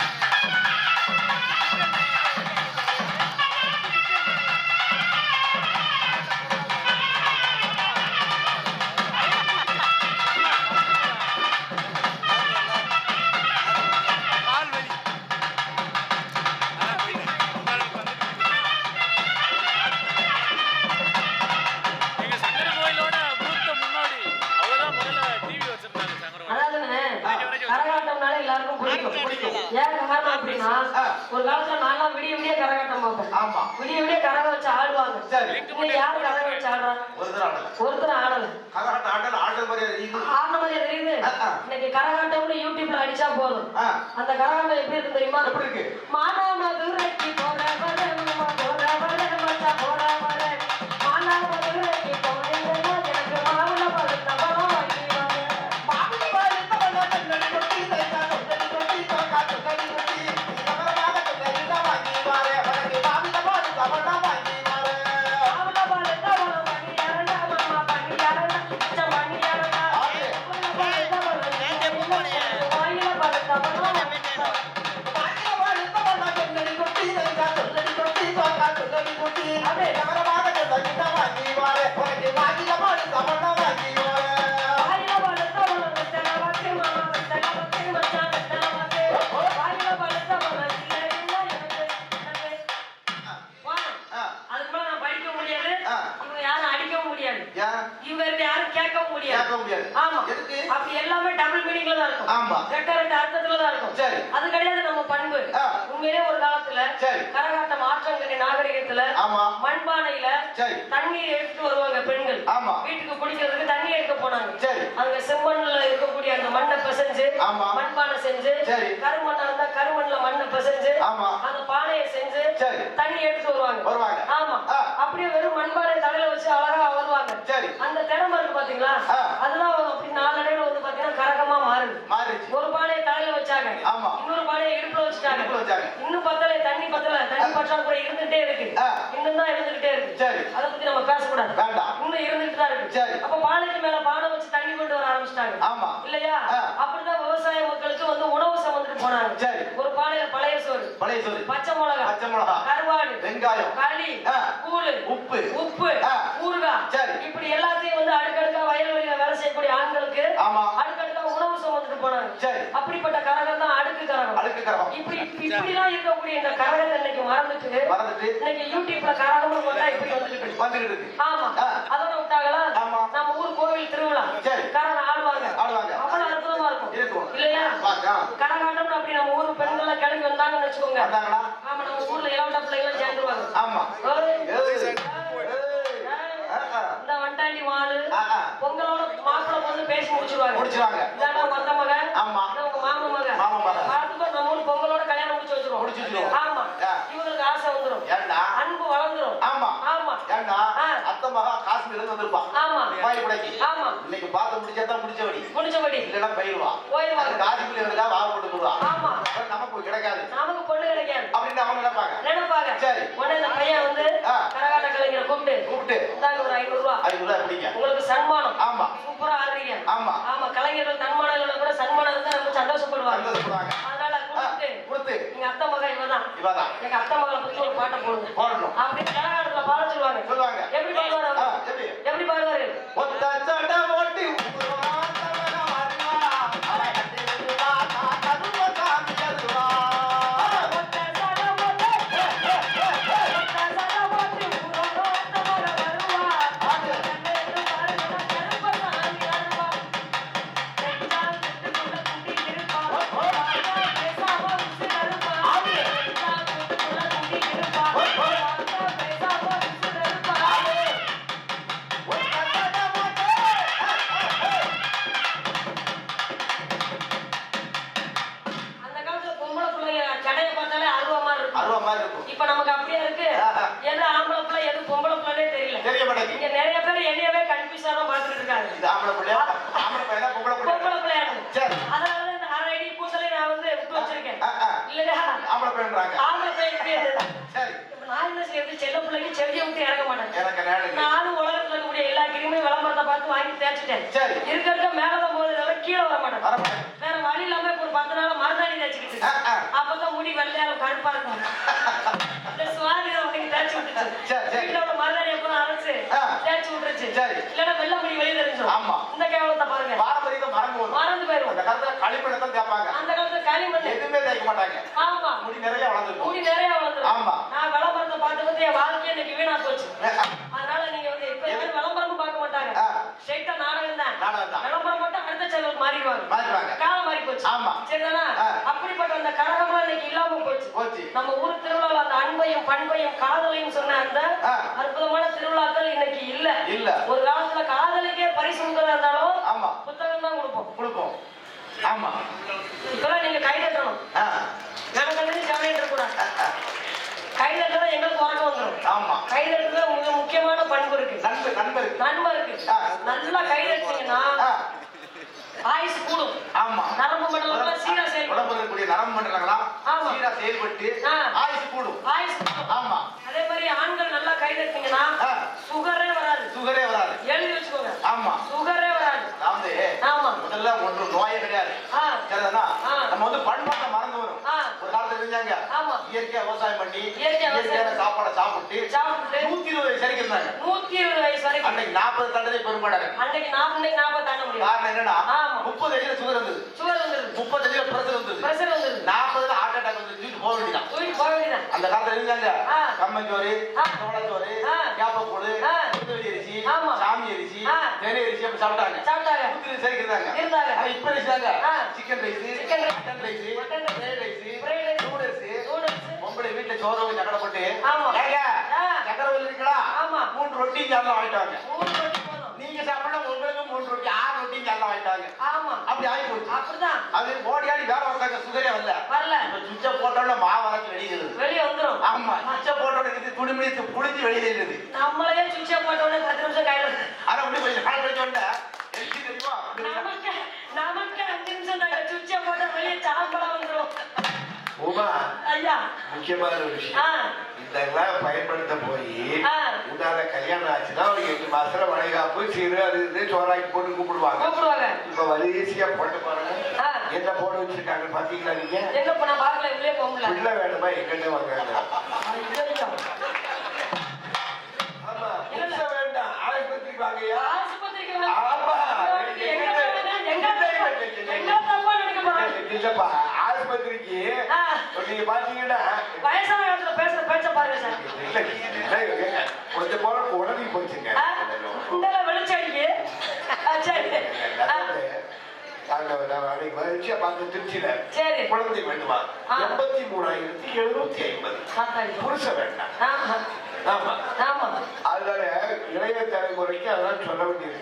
Yeah. பிடிக்கும். ஏன் காரணம் அப்படின்னா. ஒரு காலத்துல நான்லாம் விடிய விடிய கரகாட்டம் பார்ப்பேன். ஆமா விடிய விடிய கரகம் வச்சு ஆடுவாங்க. சரி யாரு கரகம் வச்சு ஆடுறா? ஒருத்தர் ஆடல மாதிரி மாதிரியா தெரியுது? இன்னைக்கு கரகாட்டம்னு யூடியூப்ல அடிச்சா போதும். அந்த கரகாட்டம் எப்படி இருக்கு தெரியுமா? எப்படி இருக்கு மானாமதுரைக்கு போறவரே, ஆமா. ரெட்ட ரெட்ட அர்த்தத்துல தான் இருக்கும் சரி. அது கிடையாது நம்ம பண்பு. உண்மையிலே ஒரு காலத்துல சரி. கரகாட்டம் ஆற்றங்கரை நாகரிகத்துல ஆமா மண்பானையில சரி தண்ணீர் எடுத்துட்டு வருவாங்க பெண்கள் ஆமா. வீட்டுக்கு குடிக்கிறதுக்கு தண்ணி எடுக்க போனாங்க சரி. அங்க செம்மண்ணுல இருக்கக்கூடிய அந்த மண்ணை பிசைஞ்சு ஆமா. மண்பானை செஞ்சு சரி. கருமண்ணா இருந்தா கருமண்ணுல மண்ணை பிசைஞ்சு ஆமா. அந்த பானையை செஞ்சு சரி. தண்ணி எடுத்து வருவாங்க வருவாங்க. ஆமா. அப்படியே வெறும் மண்பானை தலையில வச்சு அழகா வருவாங்க சரி. அந்த திறமை இருக்கு பாத்தீங்களா ஆ. அதுதான் அப்படி நாளடைவுல வந்து பாத்தீங்கன்னா கரகமா மாறுது மாறிடுச்சு ஒரு பானையை தலையில வச்சாங்க ஆமா. இன்னொரு பானையை இடுப்புல வச்சுட்டாங்க. இன்னும் பத்தல தண்ணி பத்தல தண்ணி பற்றாக்குறை இருந்துட்டே இருக்கு. இன்னும் தான் இருந்துகிட்டே இருக்கு சரி. அதை பத்தி நம்ம பேசக்கூடாது வேண்டாம். இன்னும் இருந்துட்டு தான் இருக்கு சரி. அப்ப பானைக்கு மேல பானை வச்சு தண்ணி கொண்டு வர ஆரம்பிச்சிட்டாங்க ஆமா. இல்லையா. அப்படிதான் விவசாய மக்களுக்கு வந்து உணவு சமந்துட்டு போனாங்க சரி. ஒரு பானையில பழைய சோறு பழைய சொல்லு பச்சை மிளகா பச்சை மிளகா கருவாடு வெங்காயம் களி. கூழு உப்பு உப்பு. ஊறுகாய் சரி. இப்படி எல்லாத்தையும் வந்து அடுக்கடுக்கா வயல்வெளியில வேலை செய்யக்கூடிய ஆண்களுக்கு ஆமா. சுமந்துட்டு போனாங்க சரி. அப்படிப்பட்ட கரகம் தான் அடுக்கு கரகம். அடுக்கு கரகம். இப்படி இப்படிலாம் இருக்கக்கூடிய இந்த கரகத்தை இன்னைக்கு மறந்துட்டு மறந்துட்டு. இன்னைக்கு யூடியூப்ல கரகம்னு போட்டா இப்படி வந்துட்டு இருக்கு. ஆமா. அதோட விட்டாங்களா? ஆமா. நம்ம ஊர் கோவில் திருவிழா. சரி. கரகம் ஆடுவாங்க. ஆடுவாங்க. அவ்வளவு அற்புதமா இருக்கும். இல்லையா. கரகாட்டம் அப்படி நம்ம ஊர் பெண்கள் எல்லாம் கிளம்பி வந்தாங்கன்னு வச்சுக்கோங்க. ஆமா நம்ம ஊர்ல இளவட்ட பிள்ளைகள் சேர்ந்துருவாங்க. ஆமா. இந்த வண்டாண்டி ஆ. பொங்கலோட மாப்பிள்ளை வந்து பேசி முடிச்சிருவாங்க. முடிச்சிருவாங்க. முடிச்சு முடிச்சு. ஆமா. இவங்களுக்கு ஆசை வந்துரும். ஏண்டா? அன்பு வளர்ந்துரும். ஆமா. ஆமா. ஏண்டா. அத்தை மகா காஷ்மீர்ல இருந்து ஆமா. வாய் குடைக்கு ஆமா. இன்னைக்கு பார்த்து முடிச்சாதான் முடிச்சவடி முடிச்சபடி. இல்லைன்னா போயிடுவா போயிடுவாங்க. காஷ்மீர்ல இருந்தா வா போட்டு போடுவா. ஆமா. நமக்கு கிடைக்காது. நமக்கு பொண்ணு கிடைக்காது. அப்படின்னு அவங்க நினைப்பாங்க. நினைப்பாங்க. சரி. உடனே இந்த பையன் வந்து. கரகாட்ட கலைஞரை கூப்பிட்டு கூப்பிட்டு. இந்தாங்க ஒரு ஐநூறு ரூபா ஐநூறு உங்களுக்கு சன்மானம். ஆமா. சூப்பரா ஆடுறீங்க. ஆமா. ஆமா கலைஞர்கள் தன்மானங்களை அத்தை மகன் இவதான் இவதான் எங்க அத்தை மகளை பத்தி ஒரு பாட்டை போடுங்க போடணும். அப்படி கரகாட்டத்துல பாட சொல்லுவாங்க. சொல்லுவாங்க? எப்படி இருக்கு. சரி. செய்யறது? செல்ல பிள்ளைக்கு செவியை விட்டு இறங்க நேரம் நானும் உலகத்துல இருக்கக்கூடிய எல்லா விளம்பரத்தை பார்த்து வாங்கி தேய்ச்சிட்டேன். சரி. இருக்க இருக்க மேலதான் போகுதுனால கீழே வர மாட்டேன். வேற வழி இல்லாம இப்ப ஒரு பத்து நாள் மருதாணி தேய்ச்சிக்கிட்டு ஆ, ஆ. அப்ப கருப்பா இருக்கும். இந்த உனக்கு தேய்ச்சி விட்டுச்சு. உள்ள மருதாணி எப்போ அரைச்சு. தேய்ச்சி விட்டுருச்சு. இல்லைன்னா வெள்ளை முடி வெளியே தெரிஞ்சிடும் ஆமா. இந்த கேவலத்தை பாருங்க. பாரம்பரியத்தை மறந்து மறந்து போயிடும் அந்த காலத்துல களிமண்ணை தேய்ப்பாங்க. அந்த காலத்துல களிமண் எதுவுமே தேய்க்க மாட்டாங்க. முடி நிறைய வளர்ந்துருக்கும் முடி நிறைய வளர்ந்துரும் ஆமா. நான் விளம்பரத்தை பார்த்து பார்த்து என் வாழ்க்கையே இன்னைக்கு வீணா போச்சு அதனால நீங்க வந்து இப்ப யாரும் விளம்பரமும் பார்க்க மாட்டாங்க. ஸ்ட்ரைட்டா நாடகம் தான் நாடகம் தான். விளம்பரம் மட்டும் அடுத்த சேனலுக்கு மாறிடுவாங்க மாறிடுவாங்க. காலம் மாறி போச்சு ஆமா. சரிதானா. அப்படிப்பட்ட அந்த கழகம்லாம் இன்னைக்கு இல்லாம போச்சு போச்சு நம்ம ஊர் திருவிழாவில் அந்த அன்பையும் பண்பையும் காதலையும் சொன்ன அந்த. அற்புதமான திருவிழாக்கள் இன்னைக்கு இல்ல இல்ல. ஒரு காலத்துல காதலுக்கே பரிசு கொடுக்கறதா எங்களுக்கு உறக்கம் வந்துடும் ஆமா. கை தட்டுறதுல மிக முக்கியமான பண்பு இருக்கு. நண்பர் நண்பர் இருக்கு. நல்லா கை தட்டினீங்கன்னா ஆ, ஆயுசு கூடும். ஆமா. நரம்பு மண்டலம் சீரா செயல்படும். உடம்புல இருக்கக்கூடிய நரம்பு மண்டலங்களாம். சீரா செயல்பட்டு. ஆயுசு கூடும். ஆயுசு கூடும். ஆமா. அதே மாதிரி ஆண்கள் நல்லா கை தட்டினீங்கன்னா ஆ. சுகரே வராது. சுகரே வராது. எழுதி வச்சுக்கோங்க. ஆமா. சுகரே வராது. அதாவது ஆமா. முதல்ல ஒன்று நோயே கிடையாது. சரிதானா. நம்ம வந்து பண்பாட்டை மறந்து வரும். ஒரு காலத்துல இருந்தாங்க. ஆமா. இயற்கையா விவசாயம் பண்ணி இயற்கையா சாப்பிட்டு சாப்பிட்டு நூத்தி இருபது வயசு வரைக்கும் இருந்தாங்க நூத்தி இருபது வயசு வரைக்கும் அன்னைக்கு நாற்பது தாண்டதே பெரும்பாடா இருக்கு அன்னைக்கு நாற்பது நாற்பது தாண்ட முடியும் காரணம் என்னன்னா. முப்பது வயசுல சுகர் இருந்தது சுகர் வந்துருது முப்பத்தஞ்சுல பிரஷர் இருந்தது பிரஷர் வந்துருது நாற்பதுல ஹார்ட் அட்டாக் வந்து தூக்கிட்டு போக வேண்டியதான் தூக்கி போக வேண்டியதான் அந்த காலத்துல இருந்தாங்க. கம்மஞ்சோறு. சோளச்சோறு. கேப்பக்கூழு. குதிரை அரிசி. சாமி அரிசி. தெனை அரிசி அப்படி சாப்பிட்டாங்க சாப்பிட்டாங்க நூத்தி இருபது வரைக்கும் இருந்தாங்க இருந்தாங்க. இப்ப. Chicken rice chicken rice, mutton rice mutton rice, fried rice fried rice, noodles noodles பொம்பளை வீட்டுல சோறு சக்கரை போட்டு ஆமா. மூணு ரொட்டி எல்லாம் வாங்கிட்டாங்க நீங்க சாப்பிட உங்களுக்கு மூணு ரொட்டி ஆறு ரொட்டி எல்லாம் வாங்கிட்டாங்க ஆமா. அப்படி ஆகி போச்சு. அப்படிதான். அது ஓடி ஆடி வேலை வந்தாங்க சுகரே வரல. வரல. இப்ப சுவிட்ச போட்டோம்னா மாவு அரைச்சு வெளியிடுது வெளியே வந்துரும். ஆமா சுவிட்ச போட்டோட இது துணிமணி புடிஞ்சு வெளியிடுது நம்மளையே சுவிட்சை போட்ட உடனே பத்து நிமிஷம் கையில. ஆனா உடனே கொஞ்சம் கால் கழிச்ச முக்கியமான ஒரு விஷயம். இதெல்லாம் பயன்படுத்த போய். உன்னால கல்யாணம் ஆச்சுன்னா ஒரு எட்டு மாசத்துல வளைகாப்பு சீரு அது இது சோறாக்கி போட்டு கூப்பிடுவாங்க. இப்ப வரிசையா போட்டு பாருங்க. என்ன போட வச்சிருக்காங்க பாத்தீங்களா நீங்க? எங்க போன பார்க்கல உள்ளே போகல பிள்ளை வேணுமா? எங்கிட்ட வாங்குறாங்க ஆமா வேண்டாம். ஆஸ்பத்திரிக்கு வாங்கயா ஆஸ்பத்திரிக்கு ஆமா. எங்க தப்பா? இல்லப்பா ஆஸ்பத்திரிக்கு ஆ. நீங்க பாத்தீங்கன்னா வயசான காலத்துல பேசுற பேச்ச பாருங்க சார் இல்ல, இல்ல, கொஞ்சம் போல உடனே போச்சுங்க மகிழ்ச்சியா திருச்சியில குழந்தை வேண்டுமா எண்பத்தி மூணாயிரத்தி எழுநூத்தி ஐம்பது புருஷ வேண்டாம் ஆமா ஆமா தலைமுறைக்கு அதெல்லாம் சொல்ல வேண்டியது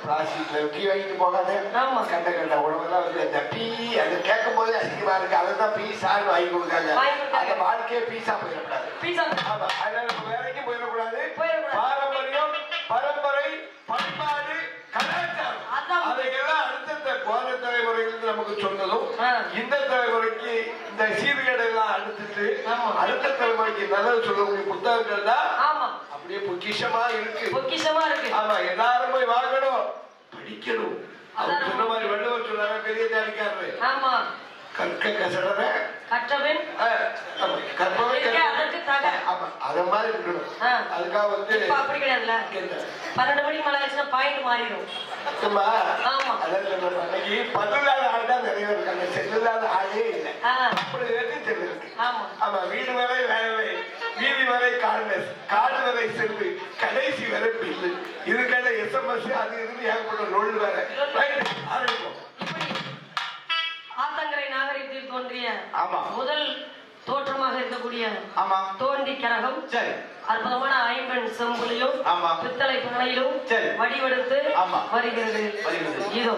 பிளாஸ்டிக்ல டீ வாங்கிட்டு போகாத ஆமா. கண்ட கண்ட உணவெல்லாம் வந்து இந்த டீ அது கேட்கும் போதே அசிங்கமா இருக்கு அதை தான் பீஸான்னு வாங்கி கொடுக்காங்க வாங்கி கொடுக்காங்க. அந்த வாழ்க்கையே பீஸா போயிடக்கூடாது ஆமா அதனால வேலைக்கு போயிடக்கூடாது. பாரம்பரியம் பரம்பரை பண்பாடு கலாச்சாரம். அதையெல்லாம் அடுத்த போன தலைமுறையிலிருந்து நமக்கு சொன்னதும். இந்த தலைமுறைக்கு இந்த சீர்கேடு எல்லாம் அடுத்துட்டு. அடுத்த தலைமுறைக்கு நல்லது சொல்லக்கூடிய புத்தகங்கள் தான் ஆமா அப்படியே பொக்கிஷமா இருக்கு பொக்கிஷமா இருக்கு ஆமா எல்லாரும் போய் வாங்கணும் படிக்கணும் அவர். சொன்ன மாதிரி வள்ளுவர் சொன்னாங்க பெரிய தாடிக்காரரு ஆமா. கற்க கசடர கற்றவன். கற்பவை இருக்க அதற்கு தக. ஆமா. அத மாதிரி இருக்கணும். அதுக்காக வந்து அப்படி கிடையாதுல்ல? என்ன? பன்னெண்டு மணிக்கு மேல ஆச்சுன்னா பாயிண்ட் மாறிடும். அன்னைக்கு பல்லில்லாத ஆள் தான் நிறைய இருக்காங்க. செல்லில்லாத ஆளே இல்லை. அப்படி செல்லு இருக்கு ஆமா. ஆமா வீடு வரை அது இதுன்னு ஏகப்பட்ட நொல் வேற ஆத்தங்கரை நாகரிகத்தில் தோன்றிய ஆமா முதல் தோற்றமாக இருக்கக்கூடிய ஆமா தோண்டி கரகம் சரி அற்புதமான ஐம்பெண் செம்புலிலும் ஆமா. பித்தளை பானையிலும் சரி. வடிவெடுத்து ஆமா. வருகிறது வருகிறது. இதோ